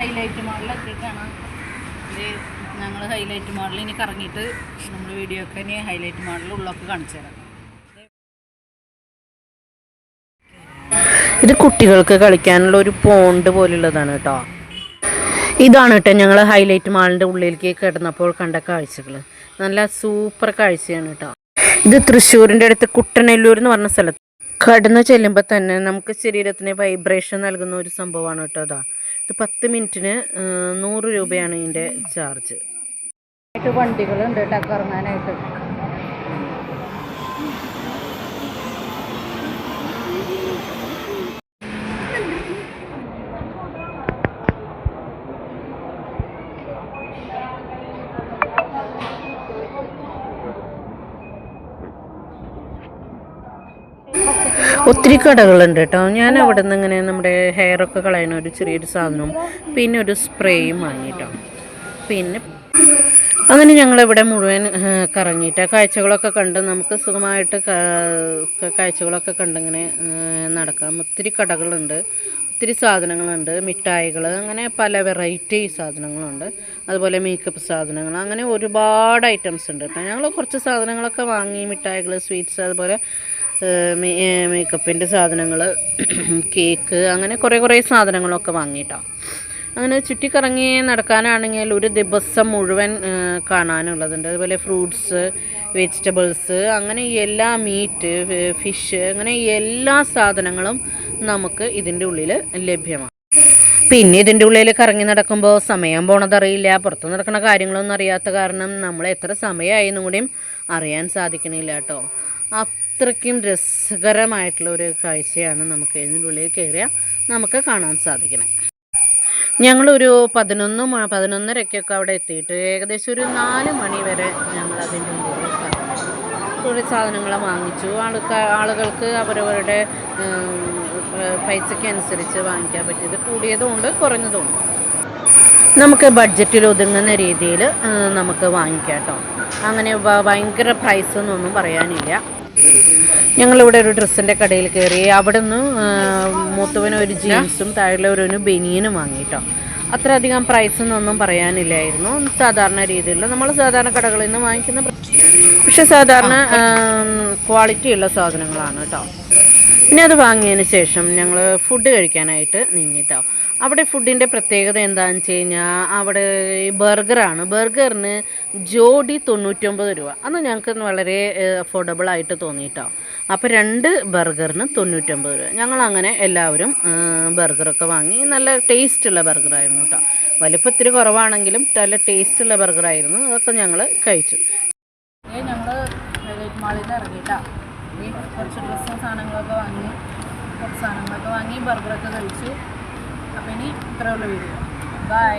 Highlight മോഡലെത്തിയിട്ടാണ് ഇത് ഞങ്ങൾ highlight model ഇനി കറങ്ങിയിട്ട് നമ്മൾ വീഡിയോ ഒക്കെ ഇനി ഹൈലൈറ്റ് മോഡൽ ഉള്ളൊക്കെ കാണിച്ചു തരാം. ഇത് കുട്ടികൾക്ക് കളിക്കാനുള്ള ഒരു പോണ്ട് പോലുള്ളതാണ് കേട്ടോ. ഇതാണ് കേട്ടോ ഞങ്ങൾ ഹൈലൈറ്റ് മാളിന്റെ ഉള്ളിലേക്ക് കിടന്നപ്പോൾ കണ്ട കാഴ്ചകൾ നല്ല സൂപ്പർ കാഴ്ചയാണ് കേട്ടോ. ഇത് തൃശ്ശൂരിന്റെ അടുത്ത് കുട്ടനെല്ലൂർ എന്ന് പറഞ്ഞ സ്ഥലത്ത്. കടന്നു ചെല്ലുമ്പോൾ തന്നെ നമുക്ക് ശരീരത്തിന് വൈബ്രേഷൻ നൽകുന്ന ഒരു സംഭവമാണ് കേട്ടോ അതാ ഇത് പത്ത് മിനിറ്റിന് നൂറ് രൂപയാണ് ഇതിന്റെ ചാർജ്. വണ്ടികളുണ്ട് കേട്ടോ കറങ്ങാനായിട്ട്. ഒത്തിരി കടകളുണ്ട് കേട്ടോ. ഞാൻ അവിടെ നിന്ന് ഇങ്ങനെ നമ്മുടെ ഹെയറൊക്കെ കളയുന്ന ഒരു ചെറിയൊരു സാധനവും പിന്നെ ഒരു സ്പ്രേയും വാങ്ങിട്ടോ. പിന്നെ അങ്ങനെ ഞങ്ങളിവിടെ മുഴുവൻ കറങ്ങിയിട്ട് കാഴ്ചകളൊക്കെ കണ്ട് നമുക്ക് സുഖമായിട്ട് കാഴ്ചകളൊക്കെ കണ്ടിങ്ങനെ നടക്കാം. ഒത്തിരി കടകളുണ്ട് ഒത്തിരി സാധനങ്ങളുണ്ട് മിഠായികൾ അങ്ങനെ പല വെറൈറ്റി സാധനങ്ങളുണ്ട്. അതുപോലെ മേക്കപ്പ് സാധനങ്ങൾ അങ്ങനെ ഒരുപാട് ഐറ്റംസ് ഉണ്ട് കേട്ടോ. ഞങ്ങൾ കുറച്ച് സാധനങ്ങളൊക്കെ വാങ്ങി മിഠായികൾ സ്വീറ്റ്സ് അതുപോലെ മേക്കപ്പിന്റെ സാധനങ്ങൾ കേക്ക് അങ്ങനെ കുറേ കുറേ സാധനങ്ങളൊക്കെ വാങ്ങിയിട്ടോ. അങ്ങനെ ചുറ്റിക്കറങ്ങി നടക്കാനാണെങ്കിൽ ഒരു ദിവസം മുഴുവൻ കാണാനുള്ളതുണ്ട് അതുപോലെ ഫ്രൂട്ട്സ് വെജിറ്റബിൾസ് അങ്ങനെ എല്ലാ മീറ്റ് ഫിഷ് അങ്ങനെ എല്ലാ സാധനങ്ങളും നമുക്ക് ഇതിന്റെ ഉള്ളിൽ ലഭ്യമാണ് പിന്നെ ഇതിന്റെ ഉള്ളിൽ കറങ്ങി നടക്കുമ്പോൾ സമയം പോണതറിയില്ല പുറത്ത് നടക്കുന്ന കാര്യങ്ങളൊന്നും അറിയാത്ത കാരണം നമ്മൾ എത്ര സമയമായി കൂടിയും അറിയാൻ സാധിക്കണില്ല കേട്ടോ അത്രയ്ക്കും രസകരമായിട്ടുള്ള ഒരു കാഴ്ചയാണ് നമുക്ക് ഇതിന്റെ ഉള്ളിൽ കയറിയാൽ നമുക്ക് കാണാൻ സാധിക്കണം. ഞങ്ങളൊരു പതിനൊന്ന് പതിനൊന്നരയ്ക്കൊക്കെ അവിടെ എത്തിയിട്ട് ഏകദേശം ഒരു നാല് മണി വരെ ഞങ്ങൾ അതിന്റെ ഉള്ളിൽ. കുറേ സാധനങ്ങൾ വാങ്ങിച്ചു. ആളുകൾക്ക് അവരവരുടെ പൈസയ്ക്കനുസരിച്ച് വാങ്ങിക്കാൻ പറ്റിയത് കൂടിയതുമുണ്ട് കുറഞ്ഞതുമുണ്ട് നമുക്ക് ബഡ്ജറ്റിൽ ഒതുങ്ങുന്ന രീതിയിൽ നമുക്ക് വാങ്ങിക്കാം കേട്ടോ. അങ്ങനെ ഭയങ്കര പ്രൈസ് എന്നൊന്നും പറയാനില്ല. ഞങ്ങളിവിടെ ഒരു ഡ്രസ്സിന്റെ കടയിൽ കയറി അവിടെ നിന്ന് മൂത്തവന് ഒരു ജീൻസും ഒരു ബനിയനും വാങ്ങിയിട്ടോ. അത്രയധികം പ്രൈസ് എന്നൊന്നും പറയാനില്ലായിരുന്നു. സാധാരണ രീതിയിൽ നമ്മൾ സാധാരണ കടകളിൽ നിന്ന് വാങ്ങിക്കുന്ന പക്ഷേ സാധാരണ ക്വാളിറ്റിയുള്ള സാധനങ്ങളാണ് കേട്ടോ. പിന്നെ അത് വാങ്ങിയതിന് ശേഷം ഞങ്ങൾ ഫുഡ് കഴിക്കാനായിട്ട് നീങ്ങിട്ടോ. അവിടെ ഫുഡിന്റെ പ്രത്യേകത എന്താണെന്ന് വെച്ച് കഴിഞ്ഞാൽ അവിടെ ബർഗറാണ് ബർഗറിന് ജോഡി തൊണ്ണൂറ്റൊമ്പത് രൂപ. അന്ന് ഞങ്ങൾക്ക് വളരെ അഫോർഡബിൾ ആയിട്ട് തോന്നിയിട്ടോ. അപ്പോൾ രണ്ട് ബർഗറിന് തൊണ്ണൂറ്റൊമ്പത് രൂപ. ഞങ്ങൾ അങ്ങനെ എല്ലാവരും ബർഗറൊക്കെ വാങ്ങി. നല്ല ടേസ്റ്റുള്ള ബർഗറായിരുന്നു കേട്ടോ വലിപ്പത്തിരി കുറവാണെങ്കിലും നല്ല ടേസ്റ്റുള്ള ബർഗറായിരുന്നു അതൊക്കെ ഞങ്ങൾ കഴിച്ചു. ഞങ്ങൾ മാളിൽ നിന്ന് കുറച്ച് ഡ്രസ്സും സാധനങ്ങളൊക്കെ വാങ്ങി കുറച്ച് സാധനങ്ങളൊക്കെ വാങ്ങി ബർഗറൊക്കെ കഴിച്ചു. ഇനി ഇത്രയുള്ള വീഡിയോ ബൈ